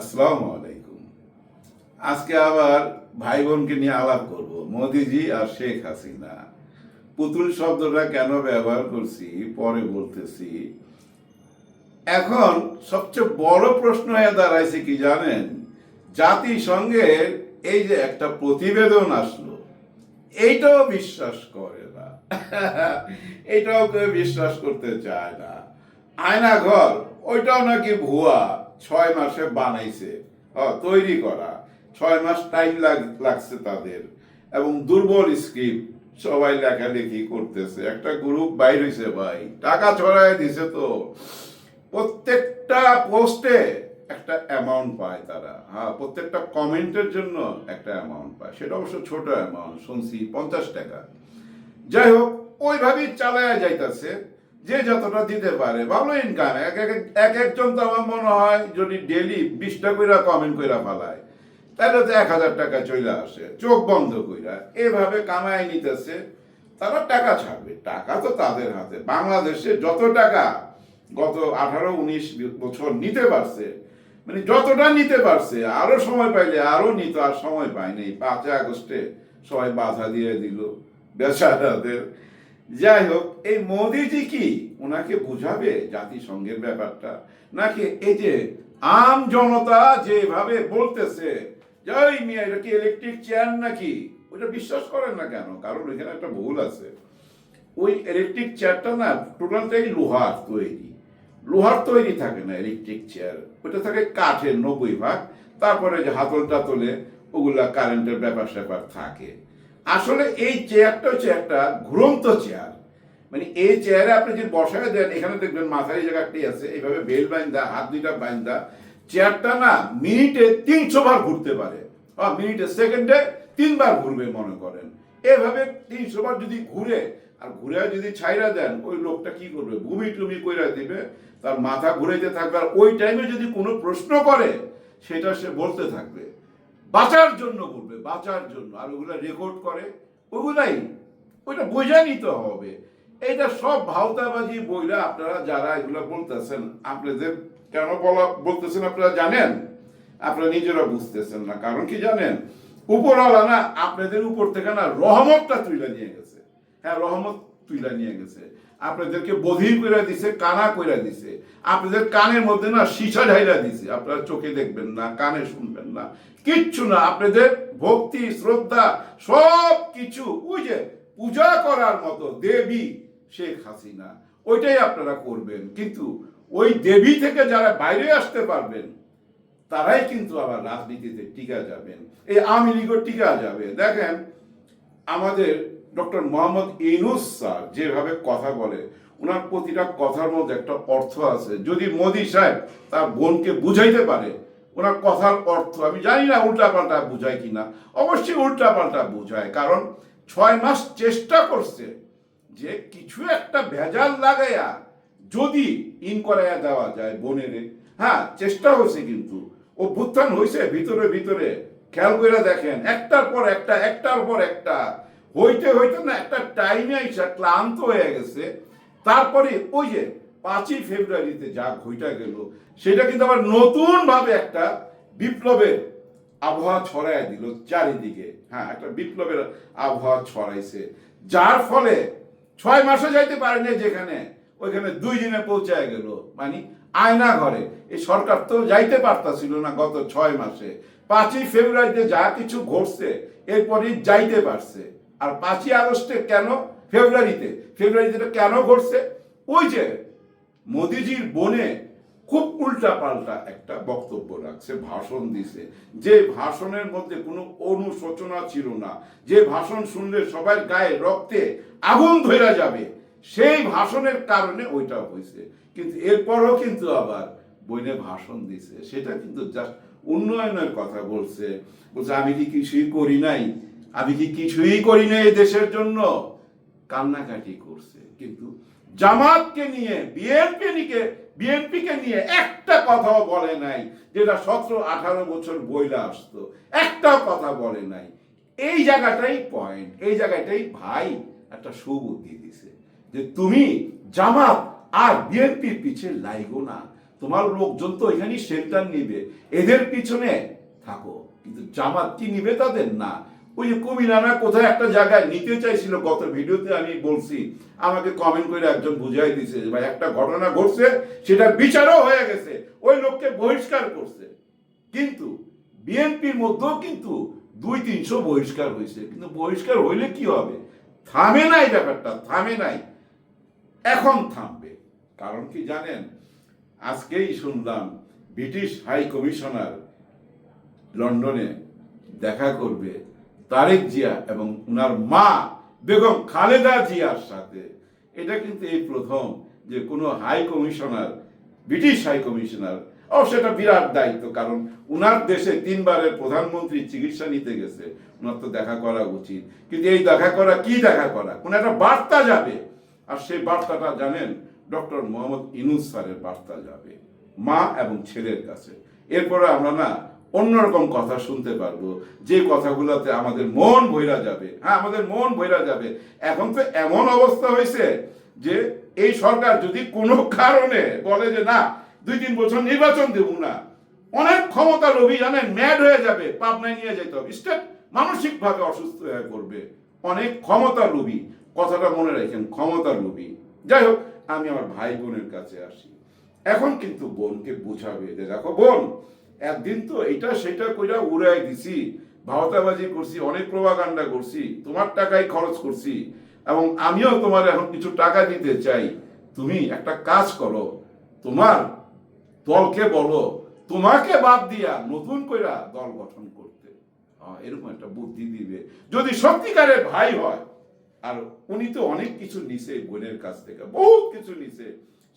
আসসালামু আলাইকুম। আজকে আবার ভাই বোনকে নিয়ে আলাপ করব, মোদিজি আর শেখ হাসিনা। পুতুল শব্দটা কেন ব্যবহার করছি, পরে বলতেছি। এখন সবচেয়ে বড় প্রশ্ন হয়ে দাঁড়াইছে কি জানেন? জাতিসংঘের এই যে একটা প্রতিবেদন আসলো, এইটাও বিশ্বাস করে না। এটাও কেউ বিশ্বাস করতে চায় না। আয়না ঘর ওইটাও নাকি ভুয়া। ছয় মাসে বানাইছে। তৈরি করা। ছয় মাস টাইম লাগছে তাদের। এবং দুর্বল স্ক্রিপ্ট সবাই লেখালেখি করতেছে। একটা গ্রুপ বাইর হয়েছে ভাই। টাকা ছড়াই দিছে তো। প্রত্যেকটা পোস্টে একটা অ্যামাউন্ট পায় তারা। হ্যাঁ প্রত্যেকটা কমেন্টের জন্য একটা অ্যামাউন্ট পায়। সেটা অবশ্য ছোট অ্যামাউন্ট শুনছি পঞ্চাশ টাকা। যাই হোক, ওইভাবেই চালায়া যাইতাছে। যে যতটা দিতে পারে। ভালো ইনকাম এক এক এক একজন তো আমার মনে হয় যদি ডেলি বিশটা কইরা কমেন্ট কইরা ফালায়, তাহলে তো এক হাজার টাকা চলে আসে, চোখ বন্ধ কইরা। এভাবে কামাই নিতেছে, তারা টাকা ছাড়বে। টাকা তো তাদের হাতে। বাংলাদেশে যত টাকা গত আঠারো, উনিশ বছর নিতে পারছে মানে যতটা নিতে পারছে, আরও সময় পাইলে আরও নিত, আর সময় পায়নি পাঁচই আগস্টে সবাই বাধা দিয়ে দিল। বেচারাদের যাই হোক এই মোদিজি কি? ওনাকে বুঝাবে জাতিসংঘের ব্যাপারটা? নাকি এই যে আম জনতা যেভাবে বলতেছে যে ওই মিয়া, এটা কি ইলেকট্রিক চেয়ার নাকি? ওটা বিশ্বাস করেন না কেন? কারণ ওইখানে একটা ভুল আছে। ওই ইলেকট্রিক চেয়ারটা না টোটালটাই লোহার তৈরি। লোহার তৈরি থাকে না ইলেকট্রিক চেয়ার ওটা থাকে কাঠের নব্বই ভাগ। তারপরে যে হাতল টাতলে ওগুলা কারেন্টের ব্যাপার স্যাপার থাকে। আসলে এই চেয়ারটা হচ্ছে একটা ঘুরন্ত চেয়ার মানে এই চেয়ারে আপনি যদি বসায় দেন, এখানে দেখবেন মাথায় জায়গাটি আছে এইভাবে বেল বাইন্দা, হাত দুইটা বাইন্দা। চেয়ারটা না মিনিটে তিনশো বার ঘুরতে পারে। মিনিটে সেকেন্ডে তিনবার ঘুরবে মনে করেন। এভাবে তিনশো বার যদি ঘুরে, আর ঘুরে যদি ছাইরা দেন, ওই লোকটা কি করবে? ভূমি টুমি কইরা দিবে, তার মাথা ঘুরাইতে থাকবে। আর ওই টাইমে যদি কোনো প্রশ্ন করে, সেটা সে বলতে থাকবে। বাঁচার জন্য করবে, বাঁচার জন্য। আর ওগুলা রেকর্ড করে, ওগুলাই, ওইটা বোঝা নিতে হবে। এইটা সব ভাওতাবাজি বইরা আপনারা যারা এগুলো বলতেছেন, আপনাদের কেন বলা, বলতেছেন আপনারা জানেন? আপনারা নিজেরা বুঝতেছেন না। কারণ কি জানেন? উপরওয়ালা না আপনাদের উপর থেকে না রহমতটা তুলে নিয়ে গেছে। হ্যাঁ রহমত তুলে নিয়ে গেছে। আপনাদেরকে বধির করে দিছে, কানা করে দিছে। আপনাদের কানের মধ্যে না সীসা ঢাইলা দিছে। আপনারা চোখে দেখবেন না, কানে শুনবেন না। কিচ্ছু না, আপনাদের ভক্তি, শ্রদ্ধা সব কিছু ওই যে পূজা করার মতো দেবী শেখ হাসিনা, ওইটাই আপনারা করবেন। কিন্তু ওই দেবী থেকে যারা বাইরে আসতে পারবেন, তারাই কিন্তু আবার রাজনীতিতে টিকা যাবেন। এই আওয়ামী লীগও টিকা যাবে। দেখেন, আমাদের ডক্টর মোহাম্মদ ইনুস স্যার যেভাবে কথা বলে, ওনার প্রতিটা কথার মধ্যে একটা অর্থ আছে। যদি মোদি সাহেব তার বোনকে বুঝাইতে পারে ওনার কথার অর্থ আমি জানি না উল্টাপাল্টা বুঝায় কিনা। অবশ্যই উল্টাপাল্টা বোঝায়, কারণ ছয় মাস চেষ্টা করছে যে কিছু একটা ভেজাল লাগাইয়া যদি ইন করাইয়া দেওয়া যায় বনেরে হ্যাঁ চেষ্টা হয়েছে কিন্তু। অভ্যুত্থান হয়েছে, ভিতরে ভিতরে। খেয়াল করে দেখেন, একটার পর একটা, একটার পর একটা। হইতে হইতে না, একটা টাইমে আইসা ক্লান্ত হয়ে গেছে। তারপরে ওই যে পাঁচই ফেব্রুয়ারিতে যা ঘইটা গেল, সেটা কিন্তু আবার নতুন ভাবে একটা বিপ্লবের আবহাওয়া ছড়ায় দিল চারিদিকে। হ্যাঁ একটা বিপ্লবের আবহাওয়া ছড়াইছে। যার ফলে ছয় মাসে যাইতে পারেনি যেখানে, ওইখানে দুই দিনে পৌঁছায় গেল। মানে আয়না ঘরে। এই সরকার তো যাইতে পারতাছিল না গত ছয় মাসে। পাঁচই ফেব্রুয়ারিতে যা কিছু ঘটছে, এরপরই যাইতে পারছে। আর পাঁচই আগস্টে কেন? ফেব্রুয়ারিতে। ফেব্রুয়ারিতে কেন ঘটছে? ওই যে মোদিজির বনে খুব উল্টা পাল্টা একটা বক্তব্য রাখছে, ভাষণ দিছে। যে ভাষণের মধ্যে কোনো অনুশোচনা ছিল না, যে ভাষণ শুনলে সবার গায়ে রক্তে আগুন ধরে যাবে, সেই ভাষণের কারণে ওইটা হয়েছে কিন্তু এরপরও কিন্তু আবার বইনে ভাষণ দিছে। সেটা কিন্তু জাস্ট উন্নয়নের কথা বলছে। বলছে, আমি কি কিছুই করি নাই? আমি কি কিছুই করি নাই এই দেশের জন্য? কান্নাকাটি করছে। কিন্তু জামাতকে নিয়ে, বিএনপি নিয়ে বিএনপিকে নিয়ে একটা কথাও বলে নাই, যেটা সতেরো আঠারো বছর বইলা আসতো। একটাও কথা বলে নাই। এই জায়গাটাই পয়েন্ট এই জায়গাটাই ভাই একটা সুবুদ্ধি দিছে, যে তুমি জামাত আর বিএনপির পিছে লাইগো না। তোমার লোকজন তো এখানেই শেল্টার নিবে, এদের পিছনে থাকো। কিন্তু জামাত কি নিবে তাদের? না। ওই যে কুমিরানা কোথায় একটা জায়গায় নিতে চাইছিল, গত ভিডিওতে আমি বলছি, আমাকে কমেন্ট করে একজন বুঝাই দিছে ভাই, একটা ঘটনা ঘটছে সেটা বিচারও হয়ে গেছে, ওই লোককে বহিষ্কার করছে। কিন্তু বিএনপির মধ্যেও কিন্তু দুই তিনশো বহিষ্কার হয়েছে, কিন্তু বহিষ্কার হইলে কি হবে? থামে নাই ব্যাপারটা, থামে নাই। এখন থামবে। কারণ কি জানেন, আজকেই শুনলাম ব্রিটিশ হাই কমিশনার লন্ডনে দেখা করবে তারেক জিয়া এবং উনার মা বেগম খালেদা জিয়ার সাথে। এটা কিন্তু এই প্রথম যে কোনো high commissioner, British high commissioner সেটা বিরাট দায়িত্ব, কারণ উনার দেশে তিনবারের প্রধানমন্ত্রী চিকিৎসা নিতে গেছে। উনার তো দেখা করা উচিত। কিন্তু এই দেখা করা, কি দেখা করা? কোন একটা বার্তা যাবে। আর সেই বার্তাটা জানেন, ডক্টর মোহাম্মদ ইনুস স্যারের বার্তা যাবে, মা এবং ছেলের কাছে। এরপরে আমরা না অন্যরকম কথা শুনতে পারব। যে কথাগুলোতে আমাদের মন বইরা যাবে। হ্যাঁ আমাদের মন বইরা যাবে। এখন তো এমন অবস্থা হয়েছে যে এই সরকার যদি কোনো কারণে বলে যে, না, দুই তিন বছর নির্বাচন দেব না, অনেক ক্ষমতা লোভী জানেন ম্যাড হয়ে যাবে, পাবনায় নিয়ে যেতে হবে। স্টেট মানসিকভাবে অসুস্থ হয়ে পড়বে। অনেক ক্ষমতা লোভী। কথাটা মনে রাখেন ক্ষমতা লোভী। যাই হোক, আমি আমার ভাই বোনের কাছে আসি। এখন কিন্তু বোনকে বুঝাবে যে, দেখো বোন একদিন তো এটা সেটা কইরা উড়াই দিছি, ভাওতাবাজি করছি, অনেক প্রভাকাণ্ডা করছি, তোমার টাকাই খরচ করছি, এবং আমিও তোমার এখন কিছু টাকা দিতে চাই। তুমি একটা কাজ করো, তোমার দলকে বলো, তোমাকে বাদ দিয়া নতুন কইরা দল গঠন করতে। এরকম একটা বুদ্ধি দিবে। যদি সত্যিকারের ভাই হয়, আর উনি তো অনেক কিছু নিছে বোনের কাছ থেকে, বহুত কিছু নিছে,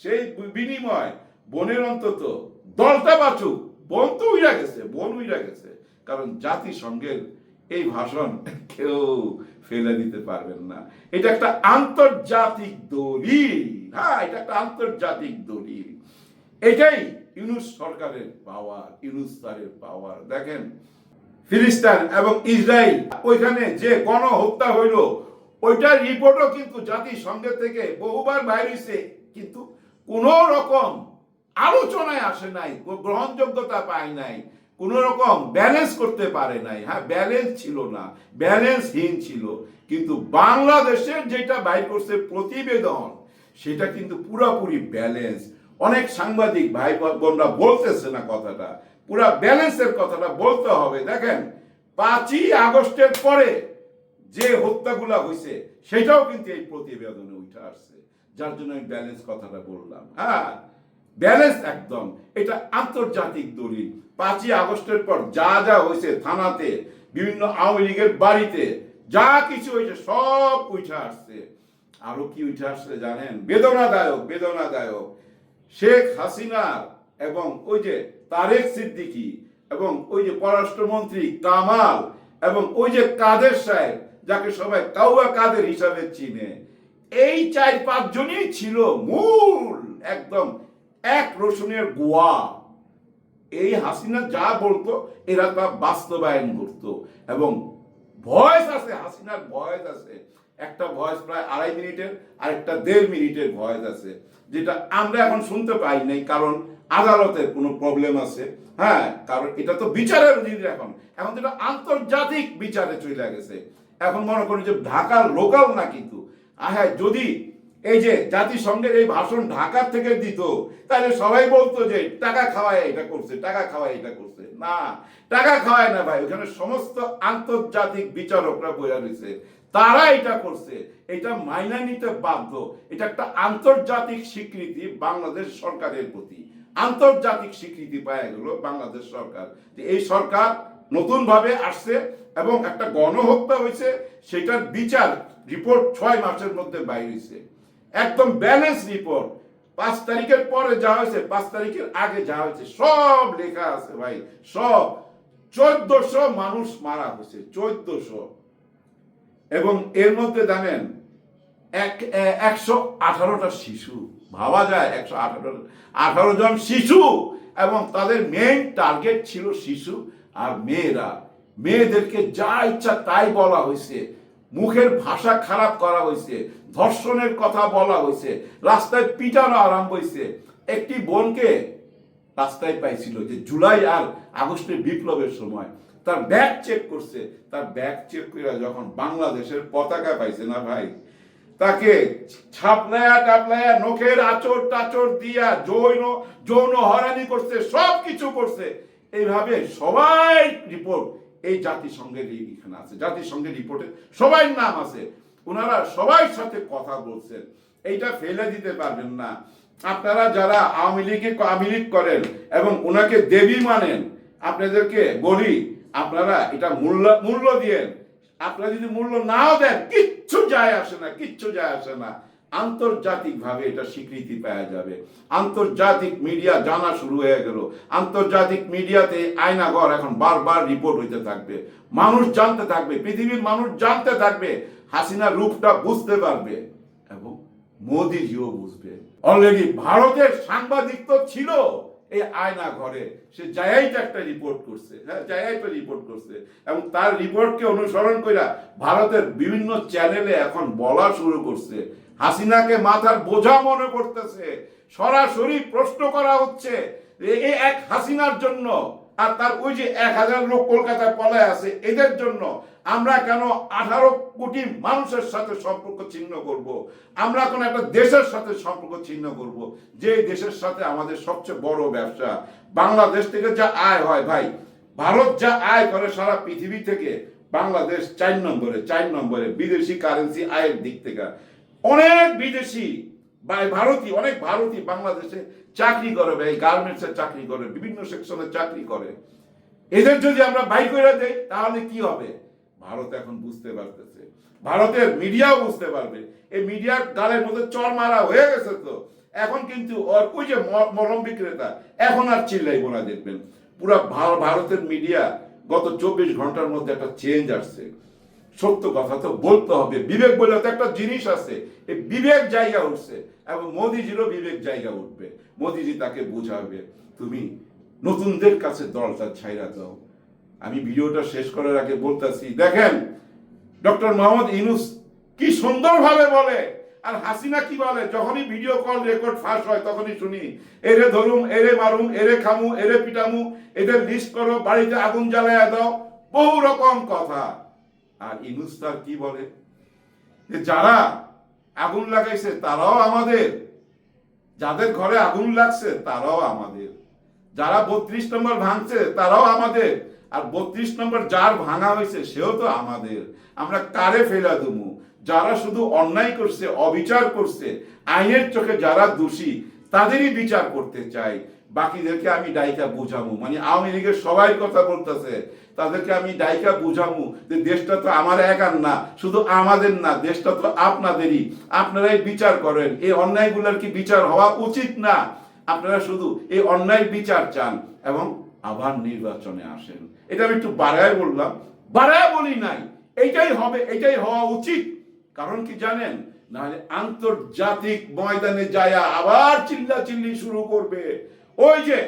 সেই বিনিময় বোনের অন্তত দলটা বাঁচুক। বোন উইরা গেছে, বোন উইরা গেছে। কারণ জাতিসংঘের এই ভাষণ কেউ ফেলে দিতে পারবেন না। এটা একটা আন্তর্জাতিক দলিল। হ্যাঁ এটা একটা আন্তর্জাতিক দলিল। এটাই ইউনুস সরকারের পাওয়ার, ইউনুস স্যারের পাওয়ার। দেখেন, ফিলিস্তান এবং ইসরায়েল, ওইখানে যে গণহত্যা হইল, ওইটার রিপোর্টও কিন্তু জাতিসংঘের থেকে বহুবার বাইরেছে কিন্তু কোন রকম আলোচনায় আসে নাই গ্রহণযোগ্যতা পায় নাই, কোন রকম ব্যালেন্স করতে পারে নাই। হ্যাঁ ব্যালেন্স ছিল না ব্যালেন্সহীন ছিল। কিন্তু বাংলাদেশের যেটা বাইর করছে প্রতিবেদন, সেটা কিন্তু পুরোপুরি ব্যালেন্স অনেক সাংবাদিক ভাই বোনরা বলতেছে না কথাটা। পুরা ব্যালেন্সের কথাটা বলতে হবে। দেখেন, পাঁচই আগস্টের পরে যে হত্যাগুলা হয়েছে সেটাও কিন্তু এই প্রতিবেদনে উঠে আসছে। যার জন্য আমি ব্যালেন্স কথাটা বললাম। হ্যাঁ ব্যালেন্স একদম। এটা আন্তর্জাতিক দলিল। পাঁচই আগস্টের পর যা যা হয়েছে থানাতে, বিভিন্ন আওয়ামী লীগের বাড়িতে, যা কিছু হয়েছে সব উঠে আসছে। আরও কি উঠে আসছে জানেন? বেদনাদায়ক বেদনাদায়ক। শেখ হাসিনা এবং ওই যে তারেক সিদ্দিকি এবং ওই যে পররাষ্ট্রমন্ত্রী কামাল এবং ওই যে কাদের সাহেব, যাকে সবাই কাউয়া কাদের হিসাবে চিনে, এই চার পাঁচজনই ছিল মূল, একদম এক রসুনের গোয়া। এই হাসিনা যা বলতো, এরা তা বাস্তবায়ন করতো। এবং ভয়েস আছে, হাসিনার ভয়েস আছে। একটা ভয়েস প্রায় আড়াই মিনিটের আর একটা দেড় মিনিটের ভয়েস আছে, যেটা আমরা এখন শুনতে পাই নাই, কারণ আদালতের কোনো প্রবলেম আছে। হ্যাঁ কারণ এটা তো বিচারের অধীন এখন। এখন যেটা আন্তর্জাতিক বিচারে চলে গেছে। এখন মনে করি যে ঢাকার লোকাল না কিন্তু। হ্যাঁ যদি এই যে জাতিসংঘের এই ভাষণ ঢাকার থেকে দিত, তাহলে সবাই বলতো যে টাকা খাওয়ায় এটা করছে, টাকা খাওয়ায় এটা করছে। না, টাকা খাওয়ায় না ভাই, ওখানে সমস্ত আন্তর্জাতিক বিচারকরা বইয়া রয়েছে। তারা এটা করছে। এটা মাইনা নিতে বাধ্য। এটা একটা আন্তর্জাতিক স্বীকৃতি বাংলাদেশ সরকারের প্রতি। আন্তর্জাতিক স্বীকৃতি পায় গেল বাংলাদেশ সরকার। এই সরকার নতুন ভাবে আসছে এবং একটা গণহত্যা হয়েছে, সেটার বিচার রিপোর্ট ছয় মাসের মধ্যে বাইর হয়েছে। একদম ব্যালেন্স রিপোর্ট পাঁচ তারিখের পরে যা হয়েছে, পাঁচ তারিখের আগে যা হয়েছে, সব লেখা আছে ভাই, সব। চোদ্দশো মানুষ মারা হয়েছে চোদ্দশো। এবং এর মধ্যে জানেন, এক একশো আঠারোটা শিশু, ভাবা যায়, একশো আঠারো আঠারো জন শিশু। এবং তাদের মেইন টার্গেট ছিল শিশু আর মেয়েরা। মেয়েদেরকে যা ইচ্ছা তাই বলা হয়েছে। মুখের ভাষা খারাপ করা হয়েছে। ধর্ষণের কথা বলা হয়েছে। রাস্তায় পিটানো আরম্ভ হয়েছে। একটি বোনকে রাস্তায় পাইছিল যে জুলাই আর আগস্টের বিপ্লবের সময়। তার ব্যাগ চেক করছে। তার ব্যাগ চেক করে যখন বাংলাদেশের পতাকা পাইছে না ভাই, তাকে ছাপলায়া টাপলায়া নখের আচর টাচর দিয়া যৌন যৌন হরানি করছে সব কিছু করছে। এইভাবে সবাই রিপোর্ট এই জাতিসংঘের এখানে আছে। জাতিসংঘের রিপোর্টে সবাই নাম আছে। ওনারা সবাই সাথে কথা বলছেন। এইটা ফেলে দিতে পারবেন না। আপনারা যারা আওয়ামী লীগে আওয়ামী লীগ করেন এবং ওনাকে দেবী মানেন, আপনাদেরকে বলি, আপনারা এটা মূল্য মূল্য দিয়েন। আপনারা যদি মূল্য নাও দেন, কিচ্ছু যায় আসে না, কিচ্ছু যায় আসে না। আন্তর্জাতিক ভাবে এটা স্বীকৃতি পাওয়া যাবে। আন্তর্জাতিক মিডিয়া জানা শুরু হয়ে গেল। আন্তর্জাতিক মিডিয়াতে আয়নাগর এখন বারবার রিপোর্ট হইতে থাকবে। মানুষ জানতে থাকবে, পৃথিবীর মানুষ জানতে থাকবে হাসিনা রূপটা বুঝতে পারবে এবং মোদিজিও বুঝবে। অলরেডি ভারতের সাংবাদিক তো ছিল এই আয়না ঘরে সে তো একটা রিপোর্ট করছে হ্যাঁ তো রিপোর্ট করছে। এবং তার রিপোর্টকে অনুসরণ করে ভারতের বিভিন্ন চ্যানেলে এখন বলা শুরু করছে। হাসিনাকে মাথার বোঝা মনে করতেছে সরাসরি প্রশ্ন করা হচ্ছে এই এক হাসিনার জন্য আর তার ওই যে এক হাজার লোক কলকাতায় পলায় আছে, এদের জন্য আমরা কেন আঠারো কোটি মানুষের সাথে সম্পর্ক ছিন্ন করব। আমরা কোন একটা দেশের সাথে সম্পর্ক ছিন্ন করব। যে দেশের সাথে আমাদের সবচেয়ে বড় ব্যবসা, বাংলাদেশ থেকে যা আয় হয় ভাই, ভারত যা আয় করে সারা পৃথিবী থেকে, বাংলাদেশ চার নম্বরে চার নম্বরে বিদেশি কারেন্সি আয়ের দিক থেকে অনেক বিদেশি বা ভারতী, অনেক ভারতী বাংলাদেশে চাকরি করে ভাই গার্মেন্টসে চাকরি করে, বিভিন্ন সেকশনে চাকরি করে। এদের যদি আমরা বাই করে দেই, তাহলে কি হবে? ভারত এখন বুঝতে পারতেছে। ভারতের মিডিয়াও বুঝতে পারবে। এই মিডিয়ার গালের মধ্যে চর মারা হয়ে গেছে তো। এখন কিন্তু ওই যে মলম বিক্রেতা, এখন আর চিল্লাই না দেখবেন। পুরা ভারতের মিডিয়া গত চব্বিশ ঘণ্টার মধ্যে একটা চেঞ্জ আসছে। সত্য কথা তো বলতে হবে। বিবেক বলে তো একটা জিনিস আছে। এই বিবেক জায়গা উঠছে এবং মোদিজিরও বিবেক জায়গা উঠবে। মোদিজি তাকে বুঝাবে, তুমি নতুনদের কাছে দলটা ছাইরা দাও। আমি ভিডিওটা শেষ করার আগে বলতেছি, দেখেন, ডক্টর মোহাম্মদ ইনুস কি সুন্দরভাবে বলে আর হাসিনা কি বলে? যখনই ভিডিও কল রেকর্ড ফাঁস হয়, তখনই শুনি, এরে ধরুম, এরে মারুম, এরে খামু, এরে পিটামু, এদের লিস্ট করো, বাড়িতে আগুন জ্বালায়া দাও। বহু রকম কথা। আর ইনুস তার কি বলে? যে যারা আগুন লাগাইছে, তারাও আমাদের। যাদের ঘরে আগুন লাগছে, তারাও আমাদের। যারা বত্রিশ নম্বর ভাঙছে, তারাও আমাদের। আর বত্রিশ নম্বর যার ভাঙা হয়েছে, সেও তো আমাদের। আমরা কারে ফেলা দুমু যারা শুধু অন্যায় করছে, অবিচার করছে, আইনের চোখে যারা দোষী, তাদেরই বিচার করতে চাই। বাকিদেরকে আমি ডাইকা বুঝামু। মানে আওয়ামী লীগের সবাই কথা বলতেছে, তাদেরকে আমি ডাইকা বুঝামু যে দেশটা তো আমার একার না, শুধু আমাদের না, দেশটা তো আপনাদেরই। আপনারাই বিচার করেন, এই অন্যায়গুলোর কি বিচার হওয়া উচিত না? আপনারা শুধু এই অন্যায় বিচার চান এবং আবার নির্বাচনে আসেন। এটা আমি একটু বাড়ায় বললাম। বাড়ায় বলি নাই, এইটাই হবে এটাই হওয়া উচিত। কারণ কি জানেন? নাহলে আন্তর্জাতিক ময়দানে যায় আবার চিল্লা চিল্লি শুরু করবে। ওই যে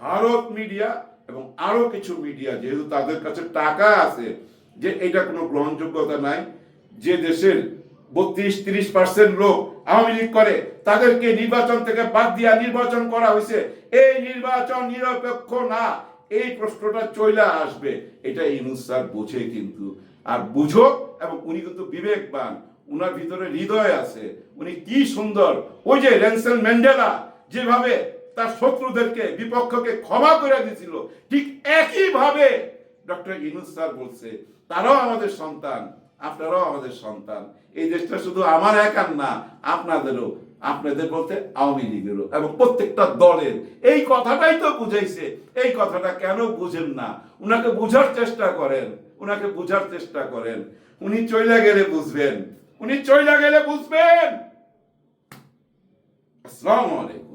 ভারত মিডিয়া এবং আরও কিছু মিডিয়া, যেহেতু তাদের কাছে টাকা আছে, যে এটা কোনো গ্রহণযোগ্যতা নাই, যে দেশের বত্রিশ, তিরিশ পার্সেন্ট লোক আওয়ামী লীগ করে, তাদেরকে নির্বাচন থেকে বাদ দিয়া নির্বাচন করা হয়েছে। এই নির্বাচন নিরপেক্ষ না, এই প্রশ্নটা চইলা আসবে। এটা ইনুস স্যার বোঝে কিন্তু। আর বুঝুক এবং উনি কিন্তু বিবেকবান। উনার ভিতরে হৃদয় আছে। উনি কি সুন্দর। ওই যে রেনসেল ম্যান্ডেলা, যেভাবে তার শত্রুদেরকে, বিপক্ষকে ক্ষমা করে দিয়েছিল। ঠিক একই ভাবে ডক্টর ইনুস স্যার বলছে, তারাও আমাদের সন্তান, আপনারাও আমাদের সন্তান। এই দেশটা শুধু আমার একার না, আপনাদেরও, আপনাদের বলতে আওয়ামী লীগেরও এবং প্রত্যেকটা দলের। এই কথাটাই তো বুঝাইছে। এই কথাটা কেন বুঝেন না? উনাকে বুঝার চেষ্টা করেন, উনাকে বুঝার চেষ্টা করেন। উনি চইলা গেলে বুঝবেন। উনি চইলা গেলে বুঝবেন। আসসালামু আলাইকুম।